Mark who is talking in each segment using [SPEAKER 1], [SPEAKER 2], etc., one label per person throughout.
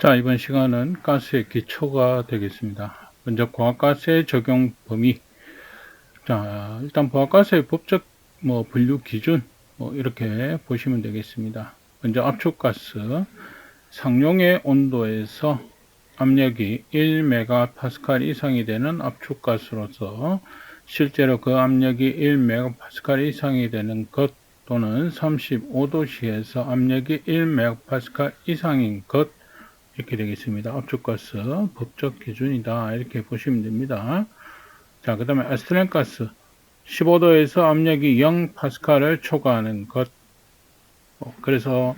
[SPEAKER 1] 자, 이번 시간은 가스의 기초가 되겠습니다. 먼저 고압가스의 적용 범위. 자, 일단 고압가스의 법적 뭐 분류 기준 뭐 이렇게 보시면 되겠습니다. 먼저 압축가스 상용의 온도에서 압력이 1메가파스칼 이상이 되는 압축가스로서 실제로 그 압력이 1메가파스칼 이상이 되는 것 또는 35도씨에서 압력이 1메가파스칼 이상인 것 이렇게 되겠습니다. 압축가스 법적 기준이다 이렇게 보시면 됩니다. 자, 그 다음에 아스트렌가스 15도에서 압력이 0 파스칼을 초과하는 것. 어, 그래서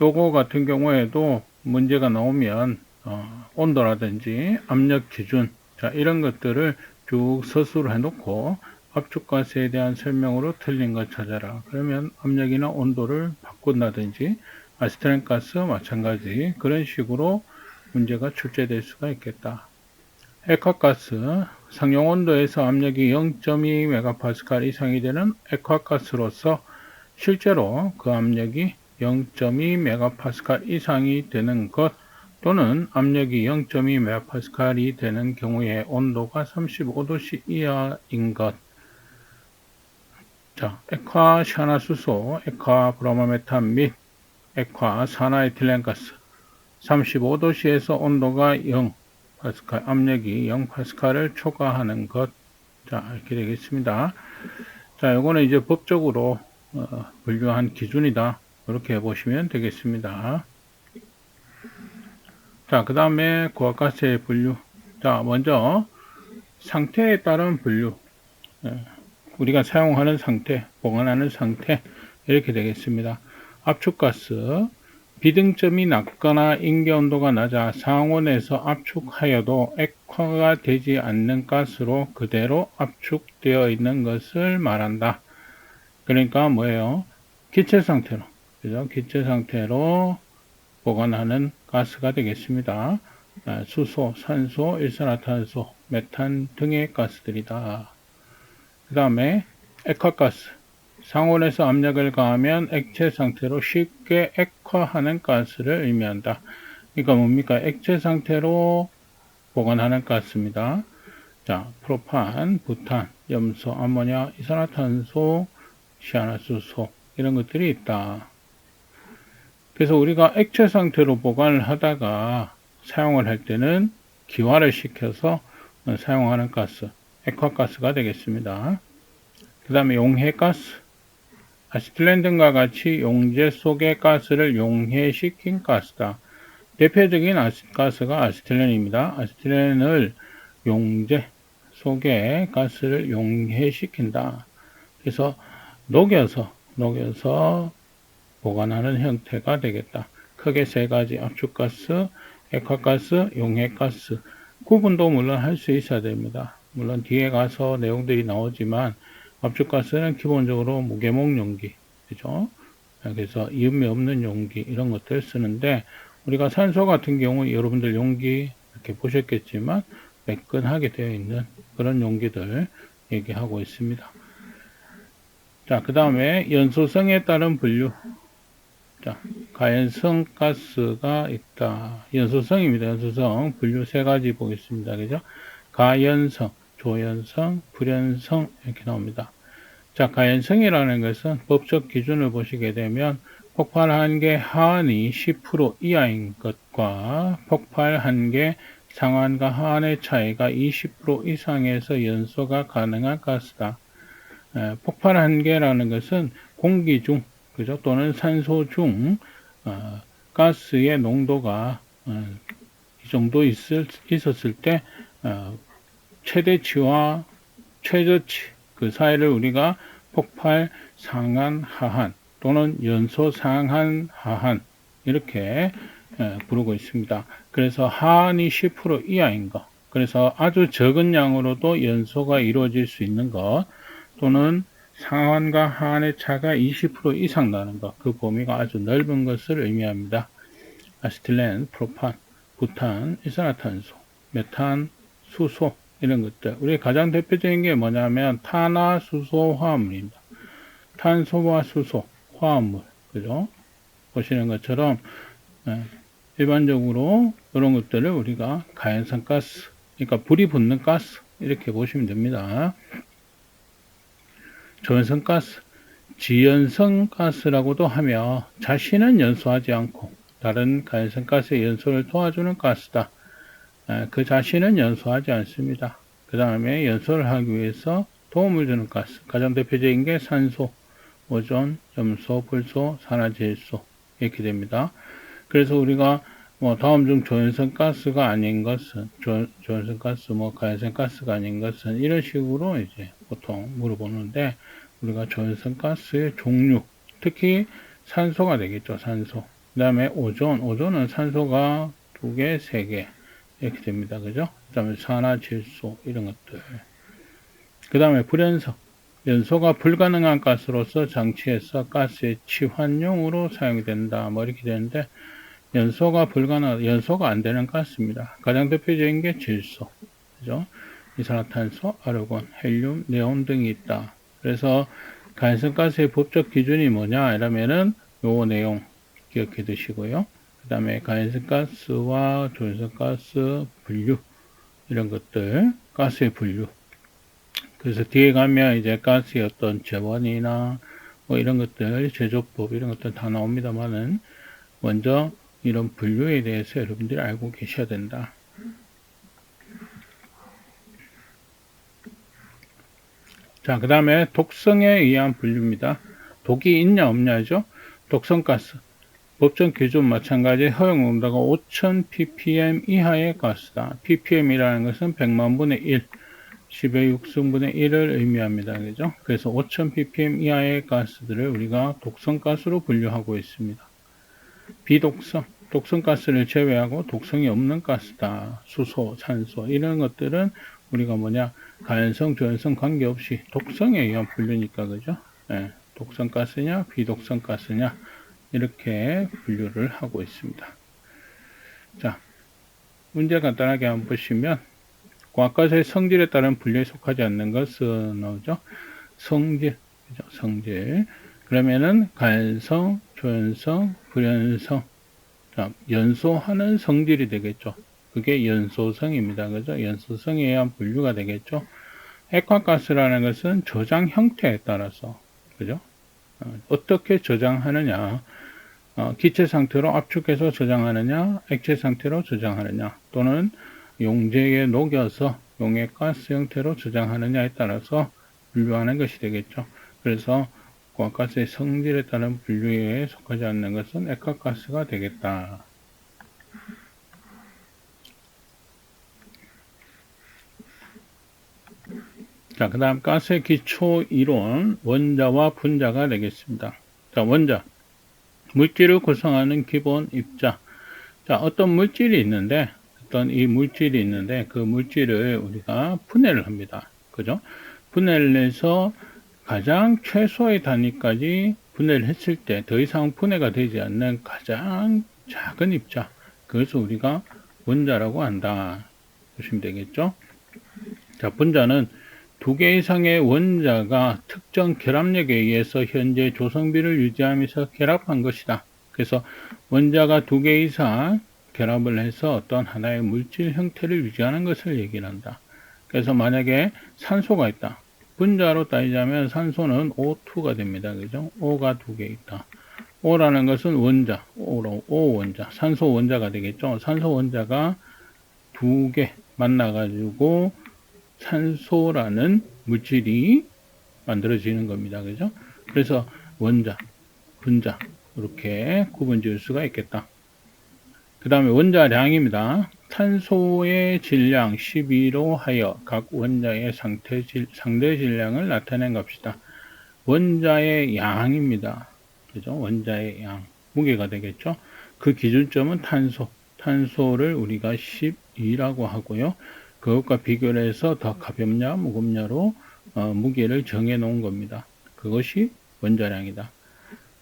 [SPEAKER 1] 요거 같은 경우에도 문제가 나오면 어, 온도라든지 압력 기준 자 이런 것들을 쭉 서술을 해놓고 압축가스에 대한 설명으로 틀린 것 찾아라. 그러면 압력이나 온도를 바꾼다든지 아스트렌 가스 마찬가지 그런 식으로 문제가 출제될 수가 있겠다. 액화가스 상용 온도에서 압력이 0.2메가파스칼 이상이 되는 액화가스로서 실제로 그 압력이 0.2메가파스칼 이상이 되는 것 또는 압력이 0.2메가파스칼이 되는 경우에 온도가 35도씨 이하인 것. 자, 액화 샤나수소, 액화 브로모메탄 및 액화 산화에틸렌가스 35도씨에서 온도가 0 파스칼, 압력이 0 파스칼을 초과하는 것. 자, 이렇게 되겠습니다. 자, 요거는 이제 법적으로 어, 분류한 기준이다. 이렇게 보시면 되겠습니다. 자, 그 다음에 고압가스의 분류. 자, 먼저 상태에 따른 분류. 예, 우리가 사용하는 상태, 보관하는 상태 이렇게 되겠습니다. 압축가스 비등점이 낮거나 인계온도가 낮아 상온에서 압축하여도 액화가 되지 않는 가스로 그대로 압축되어 있는 것을 말한다. 그러니까 뭐예요? 기체 상태로, 그죠? 기체 상태로 보관하는 가스가 되겠습니다. 아, 수소, 산소, 일산화탄소, 메탄 등의 가스들이다. 그 다음에 액화가스. 상온에서 압력을 가하면 액체 상태로 쉽게 액화하는 가스를 의미한다. 그러니까 뭡니까? 액체 상태로 보관하는 가스입니다. 자, 프로판, 부탄, 염소, 아모니아, 이산화탄소, 시아나수소 이런 것들이 있다. 그래서 우리가 액체 상태로 보관을 하다가 사용을 할 때는 기화를 시켜서 사용하는 가스, 액화가스가 되겠습니다. 그 다음에 용해가스, 아시틸렌 등과 같이 용제 속의 가스를 용해시킨 가스다. 대표적인 가스가 아시틸렌입니다. 아시틸렌을 용제 속에 가스를 용해시킨다. 그래서 녹여서 녹여서 보관하는 형태가 되겠다. 크게 세 가지 압축가스, 액화가스, 용해가스 구분도 물론 할 수 있어야 됩니다. 물론 뒤에 가서 내용들이 나오지만 압축가스는 기본적으로 무게목 용기, 그죠? 그래서 이음이 없는 용기 이런 것들 쓰는데 우리가 산소 같은 경우 여러분들 용기 이렇게 보셨겠지만 매끈하게 되어 있는 그런 용기들 얘기하고 있습니다. 자, 그 다음에 연소성에 따른 분류. 자, 가연성 가스가 있다. 연소성입니다. 연소성 분류 세 가지 보겠습니다. 그죠? 가연성, 조연성, 불연성 이렇게 나옵니다. 자, 가연성이라는 것은 법적 기준을 보시게 되면 폭발 한계 하한이 10% 이하인 것과 폭발 한계 상한과 하한의 차이가 20% 이상에서 연소가 가능한 가스다. 에, 폭발 한계라는 것은 공기 중 그죠? 또는 산소 중 어, 가스의 농도가 어, 이 정도 있을, 있었을 때 어, 최대치와 최저치 그 사이를 우리가 폭발 상한 하한 또는 연소 상한 하한 이렇게 어, 부르고 있습니다. 그래서 하한이 10% 이하인 것 그래서 아주 적은 양으로도 연소가 이루어질 수 있는 것 또는 상한과 하한의 차가 20% 이상 나는 것, 그 범위가 아주 넓은 것을 의미합니다. 아시틸렌, 프로판, 부탄, 이산화탄소, 메탄, 수소 이런 것들. 우리 가장 대표적인 게 뭐냐면 탄화수소 화합물입니다. 탄소와 수소 화합물, 그죠? 보시는 것처럼 예, 일반적으로 이런 것들을 우리가 가연산 가스, 그러니까 불이 붙는 가스 이렇게 보시면 됩니다. 저연성 가스, 지연성 가스라고도 하며 자신은 연소하지 않고 다른 가연성 가스의 연소를 도와주는 가스다. 아, 그 자신은 연소하지 않습니다. 그 다음에 연소를 하기 위해서 도움을 주는 가스. 가장 대표적인 게 산소, 오존, 염소, 불소, 산화제일소 이렇게 됩니다. 그래서 우리가 뭐 다음 중 조연성 가스가 아닌 것은 조, 조연성 가스, 뭐 가연성 가스가 아닌 것은 이런 식으로 이제 보통 물어보는데 우리가 조연성 가스의 종류, 특히 산소가 되겠죠. 산소. 그 다음에 오존, 오존은 산소가 두 개, 세 개. 이렇게 됩니다. 그죠? 그 다음에 산화 질소, 이런 것들. 그 다음에 불연소. 연소가 불가능한 가스로서 장치에서 가스의 치환용으로 사용이 된다. 뭐 이렇게 되는데, 연소가 불가능, 연소가 안 되는 가스입니다. 가장 대표적인 게 질소. 그죠? 이산화탄소, 아르곤, 헬륨, 네온 등이 있다. 그래서 가연성 가스의 법적 기준이 뭐냐? 이러면은 요 내용 기억해 두시고요. 그 다음에 가연성가스와 조연성가스 분류 이런 것들 가스의 분류 그래서 뒤에 가면 이제 가스의 어떤 재원이나 뭐 이런 것들 제조법 이런 것들 다 나옵니다만은 먼저 이런 분류에 대해서 여러분들이 알고 계셔야 된다. 자, 그 다음에 독성에 의한 분류입니다. 독이 있냐 없냐죠. 독성가스. 법정 기준 마찬가지 허용 온도가 5000 ppm 이하의 가스다. ppm이라는 것은 100만 분의 1, 10의 6승분의 1을 의미합니다. 그죠? 그래서 5000 ppm 이하의 가스들을 우리가 독성가스로 분류하고 있습니다. 비독성, 독성가스를 제외하고 독성이 없는 가스다. 수소, 산소 이런 것들은 우리가 뭐냐 가연성, 조연성 관계없이 독성에 의한 분류니까 그죠? 네, 독성 가스냐 비독성 가스냐 이렇게 분류를 하고 있습니다. 자, 문제 간단하게 한번 보시면 과학가스의 성질에 따른 분류에 속하지 않는 것은 나오죠. 성질, 그죠? 성질. 그러면은 가연성, 조연성, 불연성, 자, 연소하는 성질이 되겠죠. 그게 연소성입니다. 그죠? 연소성에 의한 분류가 되겠죠. 액화가스라는 것은 저장 형태에 따라서, 그죠? 어, 떻게 저장하느냐, 어, 기체 상태로 압축해서 저장하느냐, 액체 상태로 저장하느냐, 또는 용제에 녹여서 용액 가스 형태로 저장하느냐에 따라서 분류하는 것이 되겠죠. 그래서 과가스의 성질에 따른 분류에 속하지 않는 것은 액화가스가 되겠다. 자, 그 다음 가스의 기초 이론, 원자와 분자가 되겠습니다. 자, 원자. 물질을 구성하는 기본 입자. 자, 어떤 물질이 있는데, 어떤 이 물질이 있는데, 그 물질을 우리가 분해를 합니다. 그죠? 분해를 해서 가장 최소의 단위까지 분해를 했을 때 더 이상 분해가 되지 않는 가장 작은 입자. 그것을 우리가 원자라고 한다. 보시면 되겠죠? 자, 분자는 두 개 이상의 원자가 특정 결합력에 의해서 현재 조성비를 유지하면서 결합한 것이다. 그래서 원자가 두 개 이상 결합을 해서 어떤 하나의 물질 형태를 유지하는 것을 얘기를 한다. 그래서 만약에 산소가 있다. 분자로 따지자면 산소는 O2가 됩니다. 그죠? O가 두 개 있다. O라는 것은 원자, O로, O 원자, 산소 원자가 되겠죠. 산소 원자가 두 개 만나가지고 산소라는 물질이 만들어지는 겁니다. 그죠? 그래서 원자, 분자 이렇게 구분 지을 수가 있겠다. 그 다음에 원자량입니다. 탄소의 질량 12로 하여 각 원자의 상태 질, 상대 질량을 나타낸 겁시다. 원자의 양입니다. 그죠? 원자의 양. 무게가 되겠죠? 그 기준점은 탄소. 탄소를 우리가 12라고 하고요. 그것과 비교를 해서 더 가볍냐 무겁냐로 어, 무게를 정해 놓은 겁니다. 그것이 원자량이다.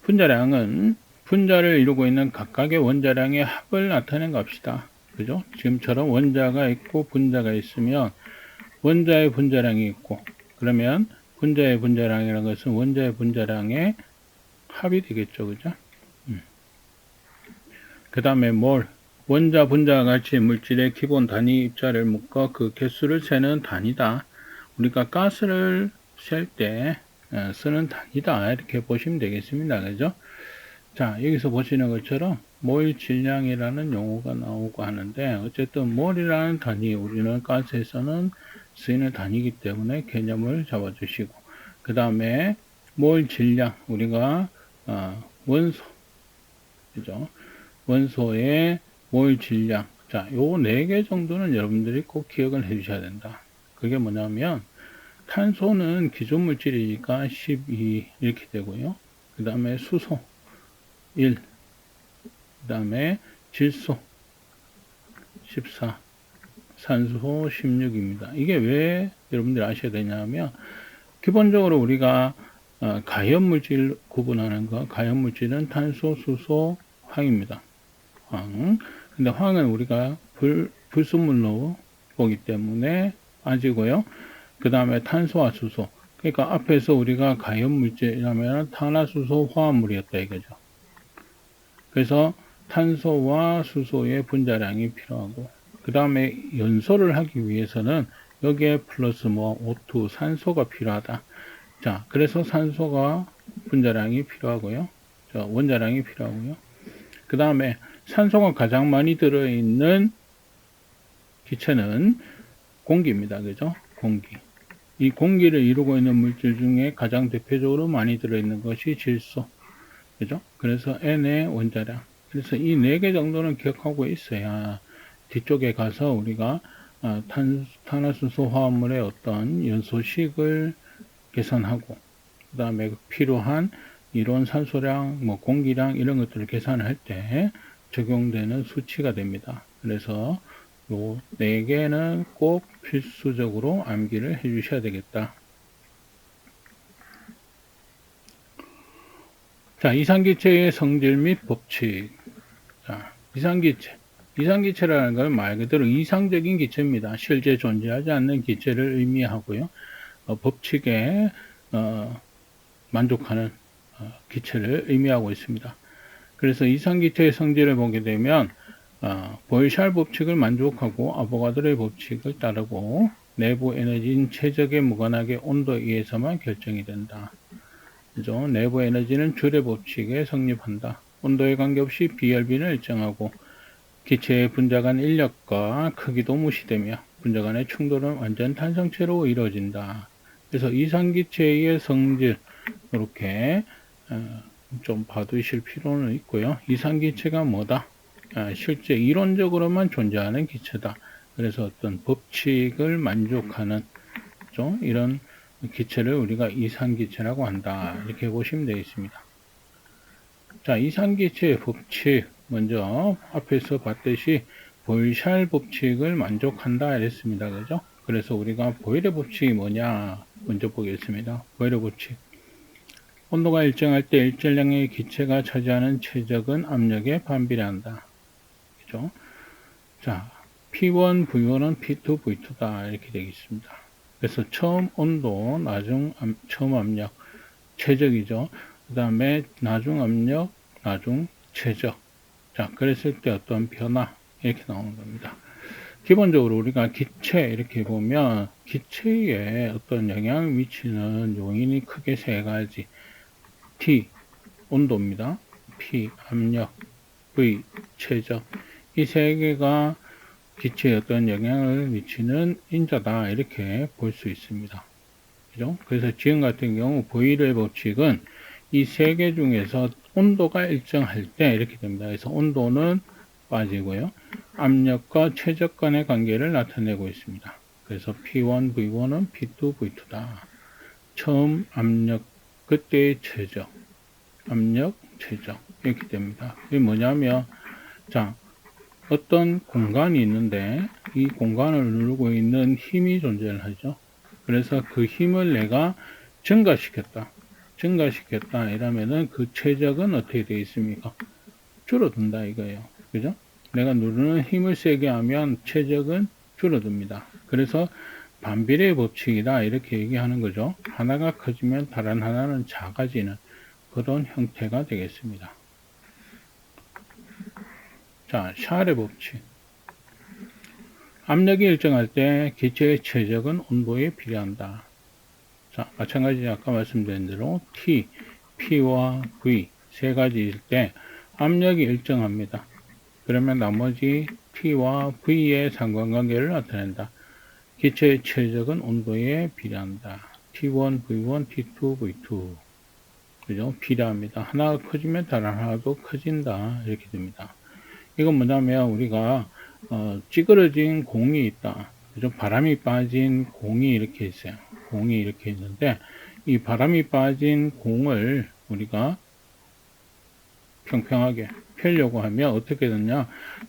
[SPEAKER 1] 분자량은 분자를 이루고 있는 각각의 원자량의 합을 나타낸 겁시다. 그죠? 지금처럼 원자가 있고 분자가 있으면 원자의 분자량이 있고 그러면 분자의 분자량이라는 것은 원자의 분자량의 합이 되겠죠. 그죠? 음. 그 다음에 몰, 원자, 분자와 같이 물질의 기본 단위 입자를 묶어 그 개수를 세는 단위다. 우리가 가스를 셀때 어, 쓰는 단위다. 이렇게 보시면 되겠습니다. 그죠? 자, 여기서 보시는 것처럼 몰 질량이라는 용어가 나오고 하는데 어쨌든 몰이라는 단위 우리는 가스에서는 쓰이는 단위이기 때문에 개념을 잡아주시고 그 다음에 몰 질량 우리가 어, 원소 그죠? 원소의 몰 질량 자, 요 네 개 정도는 여러분들이 꼭 기억을 해 주셔야 된다. 그게 뭐냐면 탄소는 기존 물질이니까 12 이렇게 되고요. 그 다음에 수소 1, 그 다음에 질소 14, 산소 16입니다. 이게 왜 여러분들이 아셔야 되냐면 기본적으로 우리가 어, 가연물질 구분하는 거 가연물질은 탄소, 수소, 황입니다. 황. 근데 황은 우리가 불, 불순물로 보기 때문에 빠지고요. 그 다음에 탄소와 수소. 그러니까 앞에서 우리가 가연물질이라면 탄화수소 화합물이었다 이거죠. 그래서 탄소와 수소의 분자량이 필요하고 그 다음에 연소를 하기 위해서는 여기에 플러스 뭐 O2 산소가 필요하다. 자, 그래서 산소가 분자량이 필요하고요. 자, 원자량이 필요하고요. 그 다음에 산소가 가장 많이 들어있는 기체는 공기입니다. 그죠? 공기. 이 공기를 이루고 있는 물질 중에 가장 대표적으로 많이 들어있는 것이 질소. 그죠? 그래서 N의 원자량. 그래서 이 네 개 정도는 기억하고 있어야 뒤쪽에 가서 우리가 어, 탄, 탄화수소 화합물의 어떤 연소식을 계산하고 그 다음에 필요한 이론 산소량, 뭐 공기량 이런 것들을 계산할 때 적용되는 수치가 됩니다. 그래서 요네 개는 꼭 필수적으로 암기를 해 주셔야 되겠다. 자, 이상기체의 성질 및 법칙. 자, 이상기체. 이상기체라는 건 말 그대로 이상적인 기체입니다. 실제 존재하지 않는 기체를 의미하고요. 어, 법칙에 어, 만족하는 어, 기체를 의미하고 있습니다. 그래서 이상기체의 성질을 보게 되면 어, 보일샬 법칙을 만족하고 아보가드로의 법칙을 따르고 내부 에너지인 최적에 무관하게 온도에 의해서만 결정이 된다. 그죠? 내부 에너지는 줄의 법칙에 성립한다. 온도에 관계없이 비열비는 일정하고 기체의 분자 간 인력과 크기도 무시되며 분자 간의 충돌은 완전 탄성체로 이루어진다. 그래서 이상기체의 성질 이렇게 어, 좀 봐두실 필요는 있고요. 이상기체가 뭐다? 아, 실제 이론적으로만 존재하는 기체다. 그래서 어떤 법칙을 만족하는 좀 이런 기체를 우리가 이상기체라고 한다. 이렇게 보시면 되겠습니다. 자, 이상기체의 법칙. 먼저 앞에서 봤듯이 보일샬 법칙을 만족한다. 이랬습니다. 그죠? 그래서 우리가 보일의 법칙이 뭐냐. 먼저 보겠습니다. 보일의 법칙. 온도가 일정할 때 일정량의 기체가 차지하는 최적은 압력에 반비례한다. 그죠? 자, P1, V1은 P2, V2다. 이렇게 되겠습니다. 그래서 처음 온도, 나중 암, 처음 압력, 최적이죠. 그 다음에 나중 압력, 나중 최적. 자, 그랬을 때 어떤 변화 이렇게 나오는 겁니다. 기본적으로 우리가 기체 이렇게 보면 기체에 어떤 영향을 미치는 요인이 크게 세 가지. T 온도입니다. P 압력, V 최적. 이 세 개가 기체에 어떤 영향을 미치는 인자다 이렇게 볼 수 있습니다. 그죠? 그래서 지금 같은 경우 보일의 법칙은 이 세 개 중에서 온도가 일정할 때 이렇게 됩니다. 그래서 온도는 빠지고요. 압력과 최적 간의 관계를 나타내고 있습니다. 그래서 P1, V1은 P2, V2다. 처음 압력, 그때의 최적, 압력, 최적 이렇게 됩니다. 이게 뭐냐면 자 어떤 공간이 있는데 이 공간을 누르고 있는 힘이 존재를 하죠. 그래서 그 힘을 내가 증가시켰다. 증가시켰다. 이러면은 그 최적은 어떻게 되어 있습니까? 줄어든다 이거예요. 그죠? 내가 누르는 힘을 세게 하면 최적은 줄어듭니다. 그래서 반비례 법칙이다. 이렇게 얘기하는 거죠. 하나가 커지면 다른 하나는 작아지는 그런 형태가 되겠습니다. 자, 샤의 법칙. 압력이 일정할 때 기체의 최적은 온도에 비례한다. 자, 마찬가지 아까 말씀드린 대로 T, P와 V 세 가지일 때 압력이 일정합니다. 그러면 나머지 T와 V의 상관관계를 나타낸다. 기체의 최적은 온도에 비례한다. T1, V1, T2, V2. 그죠? 비례합니다. 하나가 커지면 다른 하나도 커진다. 이렇게 됩니다. 이건 뭐냐면 우리가 어, 찌그러진 공이 있다. 그죠? 바람이 빠진 공이 이렇게 있어요. 공이 이렇게 있는데 이 바람이 빠진 공을 우리가 평평하게 펴려고 하면 어떻게 되냐?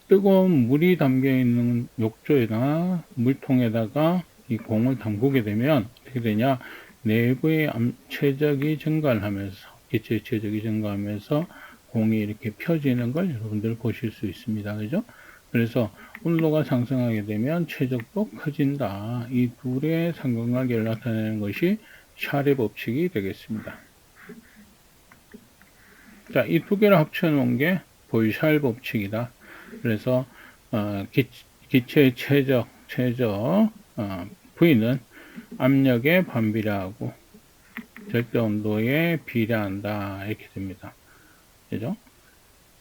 [SPEAKER 1] 뜨거운 물이 담겨 있는 욕조에다 물통에다가 이 공을 담그게 되면 어떻게 되냐? 내부의 암- 최적이 증가를 하면서 기체 최적이 증가하면서 공이 이렇게 펴지는 걸 여러분들 보실 수 있습니다. 그죠? 그래서 온도가 상승하게 되면 최적도 커진다. 이 둘의 상관관계를 나타내는 것이 샤의 법칙이 되겠습니다. 자, 이 두 개를 합쳐 놓은 게 보이샬 법칙이다. 그래서 어, 기, 기체의 최적, 최적 어, V는 압력에 반비례하고 절대 온도에 비례한다. 이렇게 됩니다. 그죠?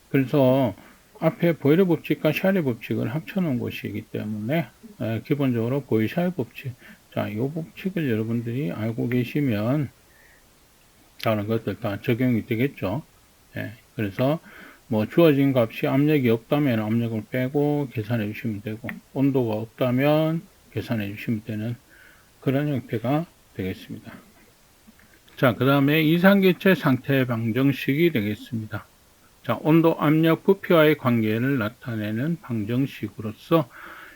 [SPEAKER 1] 그래서 앞에 보이르 법칙과 샤의 법칙을 합쳐 놓은 것이기 때문에 어, 기본적으로 보이샬 법칙. 자, 이 법칙을 여러분들이 알고 계시면 다른 것들 다 적용이 되겠죠. 예, 그래서 뭐 주어진 값이 압력이 없다면 압력을 빼고 계산해 주시면 되고 온도가 없다면 계산해 주시면 되는 그런 형태가 되겠습니다. 자, 그 다음에 이상기체 상태 방정식이 되겠습니다. 자, 온도, 압력, 부피와의 관계를 나타내는 방정식으로서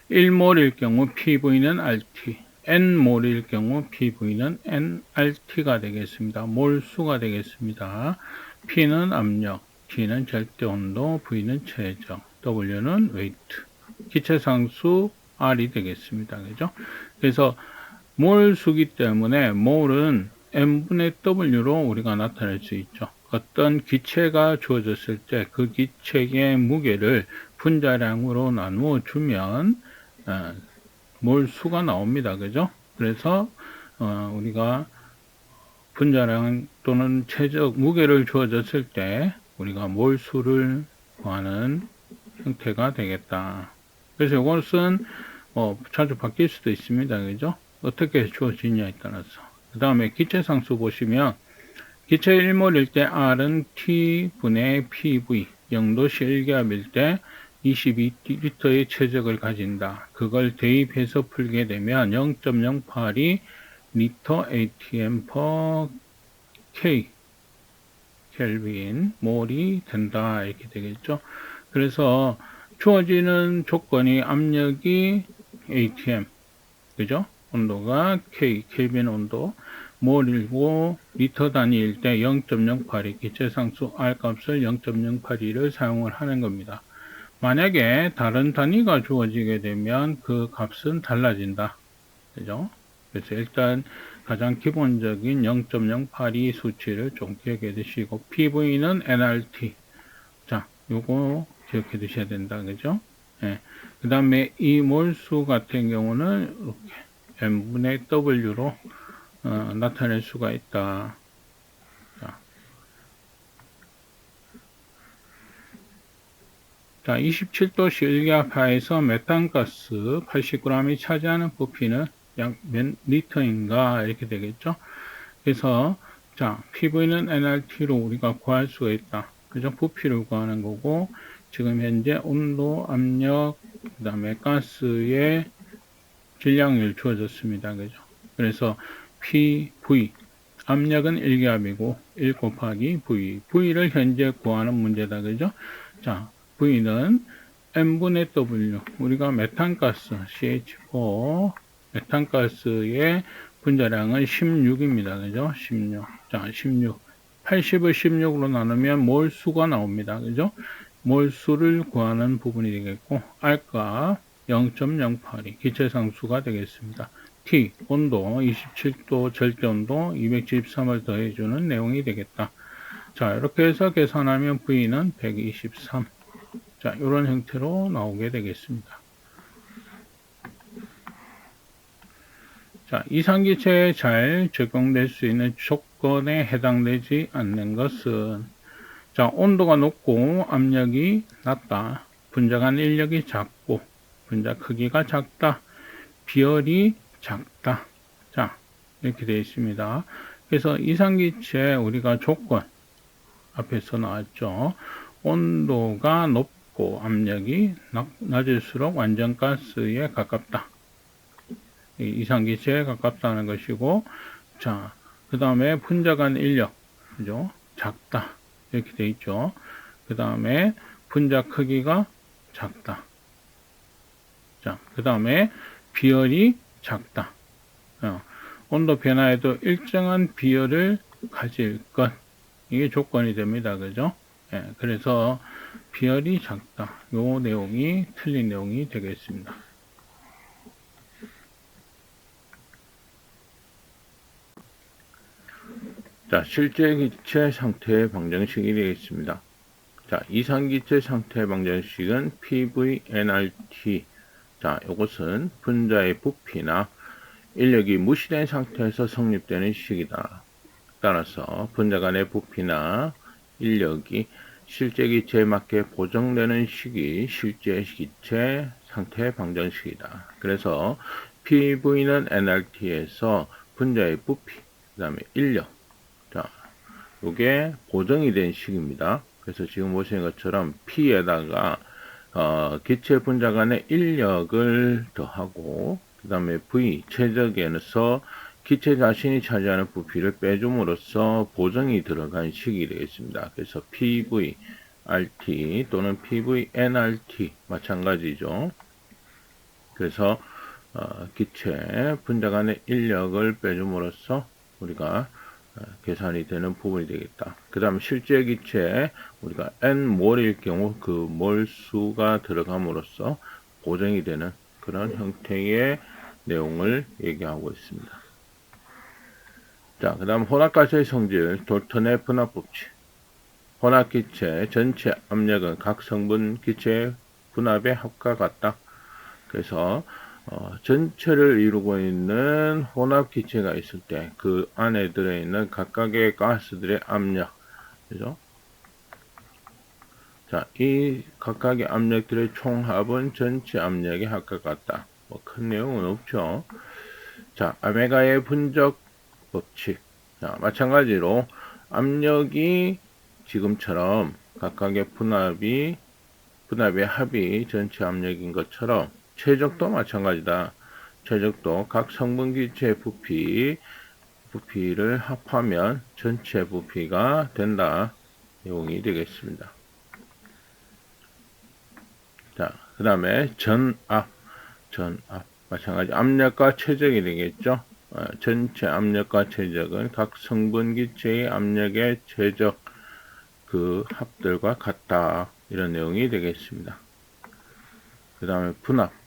[SPEAKER 1] 1몰일 경우 PV는 RT, N몰일 경우 PV는 nRT가 되겠습니다. 몰수가 되겠습니다. P는 압력, T는 절대 온도, V는 최적, W는 웨이트, 기체상수 R이 되겠습니다. 그죠? 그래서 몰 수기 때문에 몰은 n분의 w로 우리가 나타낼 수 있죠. 어떤 기체가 주어졌을 때 그 기체의 무게를 분자량으로 나누어 주면 어, 몰 수가 나옵니다. 그죠? 그래서 어, 우리가 분자량 또는 최적 무게를 주어졌을 때 우리가 몰수를 구하는 형태가 되겠다. 그래서 이것은 어, 자주 바뀔 수도 있습니다. 그죠? 어떻게 주어지냐에 따라서. 그 다음에 기체상수 보시면 기체 1몰일 때 R은 T분의 PV 0도씨 1기압일 때 22리터의 최적을 가진다. 그걸 대입해서 풀게 되면 0.08이 리터 ATM per K 켈빈 몰이 된다 이렇게 되겠죠. 그래서 주어지는 조건이 압력이 ATM 그죠? 온도가 K 켈빈 온도 몰이고 리터 단위일 때 0.08이 기체 상수 R 값을 0.082를 사용을 하는 겁니다. 만약에 다른 단위가 주어지게 되면 그 값은 달라진다. 그죠? 그래서 일단 가장 기본적인 0.082 수치를 좀 기억해 두시고 PV는 NRT. 자, 요거 기억해 두셔야 된다. 그죠? 예. 그 다음에 이 몰수 같은 경우는 이렇게 n분의 w로 어, 나타낼 수가 있다. 자. 자, 27도씨 일기압하에서 메탄가스 80g이 차지하는 부피는 약 몇 리터인가 이렇게 되겠죠. 그래서 자, PV는 nRT로 우리가 구할 수가 있다. 그죠? 부피를 구하는 거고 지금 현재 온도, 압력, 그 다음에 가스의 질량을 주어졌습니다. 그죠? 그래서 PV 압력은 1기압이고 1 곱하기 V V를 현재 구하는 문제다. 그죠? 자, V는 n분의 W 우리가 메탄가스 CH4 메탄가스의 분자량은 16입니다. 그죠? 16. 자, 16. 80을 16으로 나누면 몰수가 나옵니다. 그죠? 몰수를 구하는 부분이 되겠고, R가 0.082 기체상수가 되겠습니다. T, 온도 27도 절대온도 273을 더해주는 내용이 되겠다. 자, 이렇게 해서 계산하면 V는 123. 자, 이런 형태로 나오게 되겠습니다. 자, 이상기체에 잘 적용될 수 있는 조건에 해당되지 않는 것은 자, 온도가 높고 압력이 낮다. 분자간 인력이 작고 분자 크기가 작다. 비열이 작다. 자, 이렇게 되어 있습니다. 그래서 이상기체 우리가 조건 앞에서 나왔죠. 온도가 높고 압력이 낮, 낮을수록 완전가스에 가깝다. 이상기체에 가깝다는 것이고, 자, 그 다음에 분자간 인력, 그죠? 작다. 이렇게 돼 있죠. 그 다음에 분자 크기가 작다. 자, 그 다음에 비열이 작다. 어, 온도 변화에도 일정한 비열을 가질 것. 이게 조건이 됩니다. 그죠? 예, 그래서 비열이 작다. 요 내용이 틀린 내용이 되겠습니다. 자, 실제 기체 상태의 방정식이 되겠습니다. 자, 이상 기체 상태 방정식은 PVNRT. 자, 이것은 분자의 부피나 인력이 무시된 상태에서 성립되는 식이다. 따라서 분자 간의 부피나 인력이 실제 기체에 맞게 보정되는 식이 실제 기체 상태 방정식이다. 그래서 PV는 NRT에서 분자의 부피, 그 다음에 인력, 자, 요게 보정이 된 식입니다. 그래서 지금 보시는 것처럼 P에다가 어, 기체 분자 간의 인력을 더하고 그 다음에 V 최적에서 기체 자신이 차지하는 부피를 빼줌으로써 보정이 들어간 식이 되겠습니다. 그래서 PV RT 또는 PV NRT 마찬가지죠. 그래서 어, 기체 분자 간의 인력을 빼줌으로써 우리가 어, 계산이 되는 부분이 되겠다. 그 다음 실제 기체에 우리가 n몰일 경우 그 몰수가 들어감으로써 보정이 되는 그런 형태의 내용을 얘기하고 있습니다. 자, 그 다음 혼합가스의 성질, 돌턴의 분압 법칙. 혼합기체 전체 압력은 각 성분 기체의 분압의 합과 같다. 그래서 어, 전체를 이루고 있는 혼합 기체가 있을 때 그 안에 들어있는 각각의 가스들의 압력, 그죠? 자, 이 각각의 압력들의 총합은 전체 압력의 합과 같다. 뭐 큰 내용은 없죠. 자, 아메가의 분적 법칙. 자, 마찬가지로 압력이 지금처럼 각각의 분압이 분압의 합이 전체 압력인 것처럼 최적도 마찬가지다. 최적도 각 성분 기체 부피 부피를 합하면 전체 부피가 된다. 내용이 되겠습니다. 자, 그 다음에 전압, 전압. 마찬가지 압력과 최적이 되겠죠. 어, 전체 압력과 최적은 각 성분 기체의 압력의 최적 그 합들과 같다. 이런 내용이 되겠습니다. 그 다음에 분압.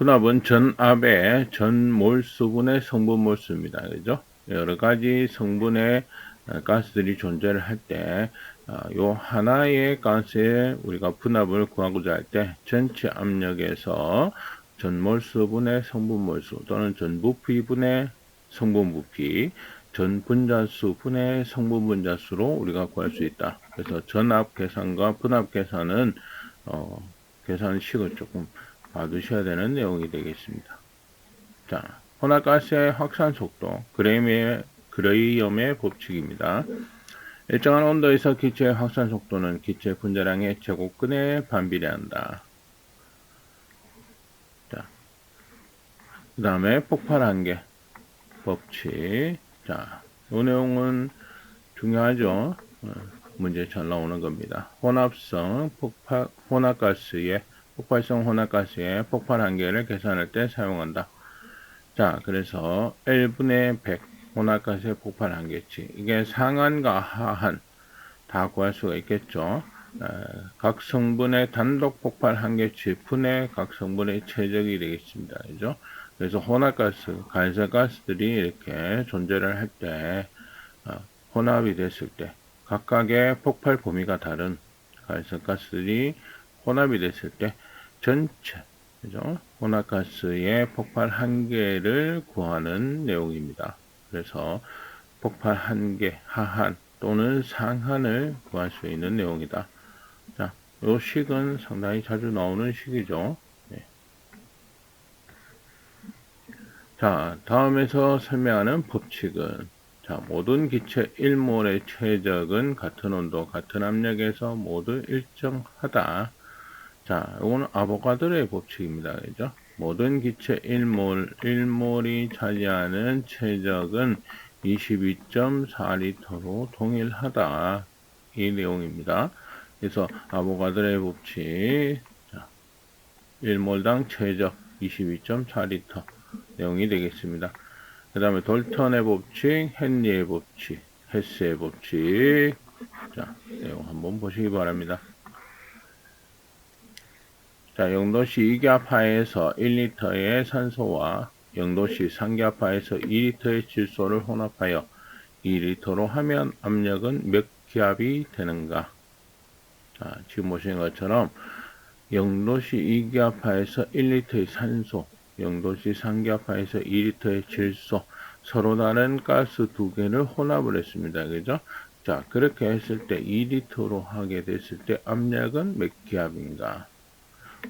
[SPEAKER 1] 분압은 전압의 전몰수분의 성분 몰수입니다. 그죠? 여러 가지 성분의 어, 가스들이 존재를 할 때, 어, 요 하나의 가스에 우리가 분압을 구하고자 할 때, 전체 압력에서 전몰수분의 성분 몰수 또는 전부피분의 성분 부피, 전분자수 분의 성분 분자수로 우리가 구할 수 있다. 그래서 전압 계산과 분압 계산은, 어, 계산식을 조금 봐두셔야 되는 내용이 되겠습니다. 자, 혼합가스의 확산 속도, 그레이의, 그레이엄의 법칙입니다. 일정한 온도에서 기체의 확산 속도는 기체 분자량의 제곱근에 반비례한다. 자, 그 다음에 폭발 한계 법칙. 자, 이 내용은 중요하죠. 어, 문제 잘 나오는 겁니다. 혼합성 폭발, 혼합가스의 폭발성 혼합가스의 폭발 한계를 계산할 때 사용한다. 자, 그래서 1분의 100 혼합가스의 폭발 한계치. 이게 상한과 하한 다 구할 수가 있겠죠. 각 성분의 단독 폭발 한계치 분의 각 성분의 최적이 되겠습니다. 그죠? 그래서 혼합가스, 간설가스들이 이렇게 존재를 할 때, 어, 혼합이 됐을 때, 각각의 폭발 범위가 다른 가스가스들이 혼합이 됐을 때 전체 그죠? 혼합가스의 폭발 한계를 구하는 내용입니다. 그래서 폭발 한계 하한 또는 상한을 구할 수 있는 내용이다. 자, 요 식은 상당히 자주 나오는 식이죠. 네. 자, 다음에서 설명하는 법칙은 자, 모든 기체 1몰의 최적은 같은 온도, 같은 압력에서 모두 일정하다. 자, 이거는 아보가드로의 법칙입니다. 그죠? 모든 기체 1몰, 1몰이 차지하는 최적은 22.4리터로 동일하다. 이 내용입니다. 그래서 아보가드로의 법칙, 자, 1몰당 최적 22.4리터 내용이 되겠습니다. 그 다음에 돌턴의 법칙, 헨리의 법칙, 헤스의 법칙. 자, 내용 한번 보시기 바랍니다. 자, 영도시 2기압하에서 1리터의 산소와 영도시 3기압하에서 2리터의 질소를 혼합하여 2리터로 하면 압력은 몇 기압이 되는가? 자, 지금 보시는 것처럼 영도시 2기압하에서 1리터의 산소, 영도시 3기압하에서 2리터의 질소, 서로 다른 가스 두 개를 혼합을 했습니다. 그죠? 자, 그렇게 했을 때 2리터로 하게 됐을 때 압력은 몇 기압인가?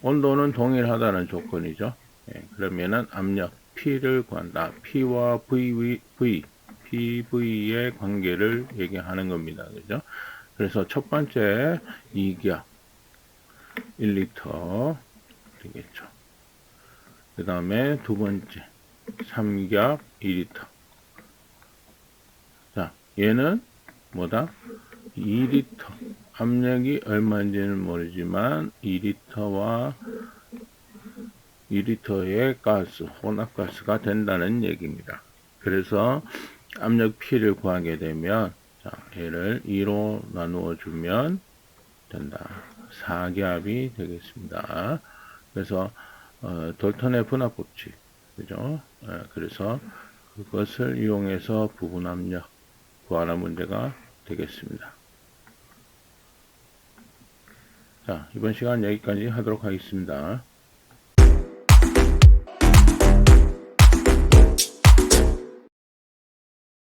[SPEAKER 1] 온도는 동일하다는 조건이죠. 예, 그러면은 압력 P를 구한다. P와 VV, V, PV의 관계를 얘기하는 겁니다. 그죠? 그래서 첫 번째 2기압 1리터 되겠죠. 그 다음에 두 번째 3기압 2리터. 자, 얘는 뭐다? 2리터. 압력이 얼마인지는 모르지만 2리터와 2리터의 가스, 혼합가스가 된다는 얘기입니다. 그래서 압력 P를 구하게 되면 자, 얘를 2로 나누어 주면 된다. 4기압이 되겠습니다. 그래서 어, 돌턴의 분압 법칙, 그죠? 예, 그래서 그것을 이용해서 부분 압력 구하는 문제가 되겠습니다. 자, 이번 시간 여기까지 하도록 하겠습니다.